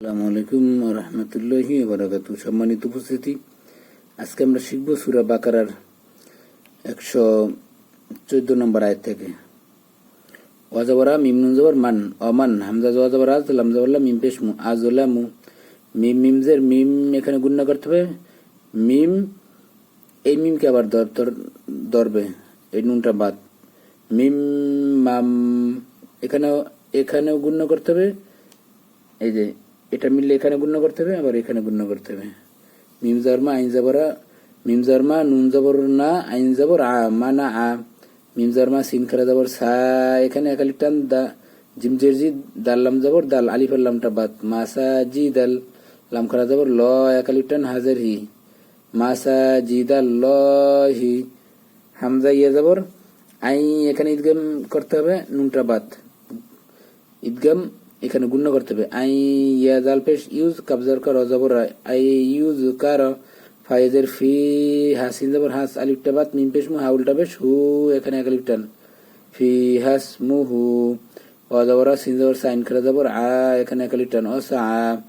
আসসালামু আলাইকুম রহমতুল্লাহি বারাকাত সম্মানিত উপস্থিতি। আজকে আমরা শিখব সুরা বাকারার একশো চোদ্দ নম্বর আয়াত থেকে। ওয়াজাবরা মিম নুন জবর মান অমান হামজা ওয়াজাবর আজ, লাম জবরলা মিম পেশ মু, আজ মু। মিম মিমজের মিম এখানে গুণ্য করতে হবে। মিম, এই মিমকে আবার দর- ধরবে এই নুনটা বাদ। মিম, মাম, এখানেও এখানেও গুণ্য করতে হবে। এই যে এটা মিললে এখানে গুণ্য করতে হবে, আবার এখানে গুণ্য করতে হবে। মিম জারমা আইন জাবরা। মিম জারমা নুন জবর না, আইন জবর আ মানা আ। মিম জারমা সিন খারা জবর সা, এখানে একালি টান, দা, জিম জেরজি দাল লাম জবর, দাল, আলিফ আর লামটা বাদ। মাসা জি, দাল, লাম খারা জবর, ল একালি টান, হাজার হি। মাসা জি, দাল, ল, হি। হামজা, ইয়া জবর। আই এখানে ঈদগাম করতে হবে, নুনটা বাদ। ঈদগাম এখানে গুণ্য করতে হবে। আই ইয়া জাল পেশ, ইউজ কাবজার কর জবর আই ইউজ কার ফাইজের ফি হাসিন জবর, হাস আলিফটা বাত মিম পেশ, মু হাউলটা পেশ, হু, এখানে এক আলিফ টান। ফি, হাস, মু, হু অজবর সিন জবর, সাইন করে জবর, আ, এখানে এক আলিফ টান। অসা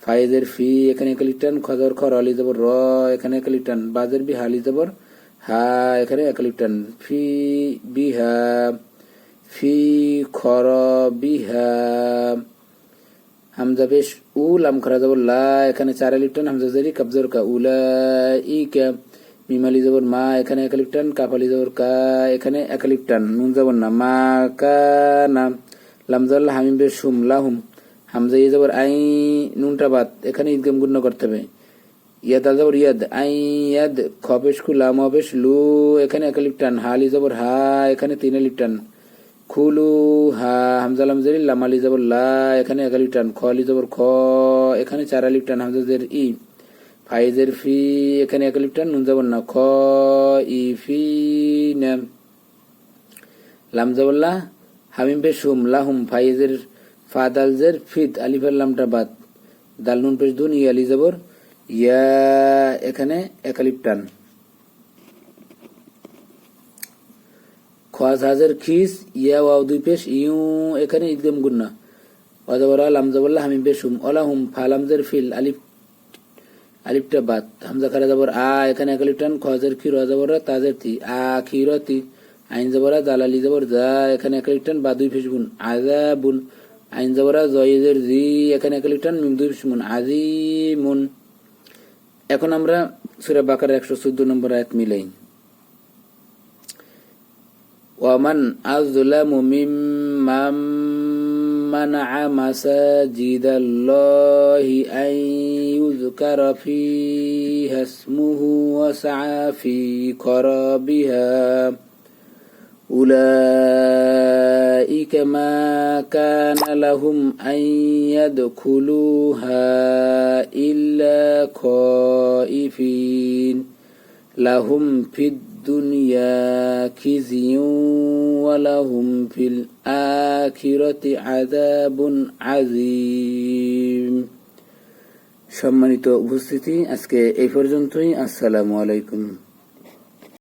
ফাইজের ফি, এখানে এক আলিফ টান। খজর খর আলি জবর, র, এখানে এক আলিফ টান। বাজের বি হালি জবর, হা, এখানে এক আলিফ টান। ফি বিহা ফি খর বিহা হামজা পেশ উ লাম খরা যাব লা, এখানে চার লিপটান হামজা জারি কাবজর কা উলা ই কা মিমালি জবর মা, এখানে এক লিপটান কাপালি জবর কা, এখানে এক লিপটান নুন জবর না, মা কা না। লাম জবর হামিম বেশ হুম লাহুম হামজা ইয়ে জবর আই, নুনটা বাদ, এখানে ঈদগাম গুণ্য করতে হবে। ইয়াদ আল জবর ইয়াদ, আই ইয়াদ খপেশ কু লাম লু, এখানে এক লিপটান হালি জবর হা, এখানে তিন লিপটান খুলু হা হামজালাম জেরি লামালি জবর লা, এখানে এক আলিফ খ আলি জবর খ, এখানে চার আলিফ টান, হামজা জের ই, ফাইজের ফি, এখানে এক আলিফ টান, নুন জবর না, খ, ই, ফি, নাম। লাম জবর লা, হামিম পেশ হুম লাহুম ফাইজের ফাদাল জের, ফিদ, আলিফের লামটা বাদ। দাল নুন পেশ দুন ই আলি জবর ইয়া, এখানে এক আলিফ টান। খাজ হাজার খিস, ইয়া ওয়াও দুই পেশ, ইউ, এখানে ইদগাম গুন্না অজবর আলাম জবল্লা হামিম পেশ হুম অলা হুম ফালামজের ফিল, আলিফ, আলিফটা বাদ। হামজা খারা জবর আ, এখানে এক আলিফ টান খজের খির অজবর তাজের তি, আ খিরতি আইন জবরা দালালি জবর যা এখানে এক আলিফ টান, বা দুই পেশ গুন আজা বুন আইন জবরা জয়েজের জি, এখানে এক আলিফ টান দুই মুন আজিমুন। এখন আমরা সুরা বাকার একশো চোদ্দ নম্বর আয়াত মিলাই ومن أظلم ممن منع مساجد الله أن يذكر فيها اسمه وسعى في خرابها. أولئك ما كان لهم أن يدخلوها إلا خائفين. لهم في الدنيا خزي ولهم في الآخرة عذاب عظيم সম্মানিত উপস্থিতি আজকে এই পর্যন্তই আসসালামু আলাইকুম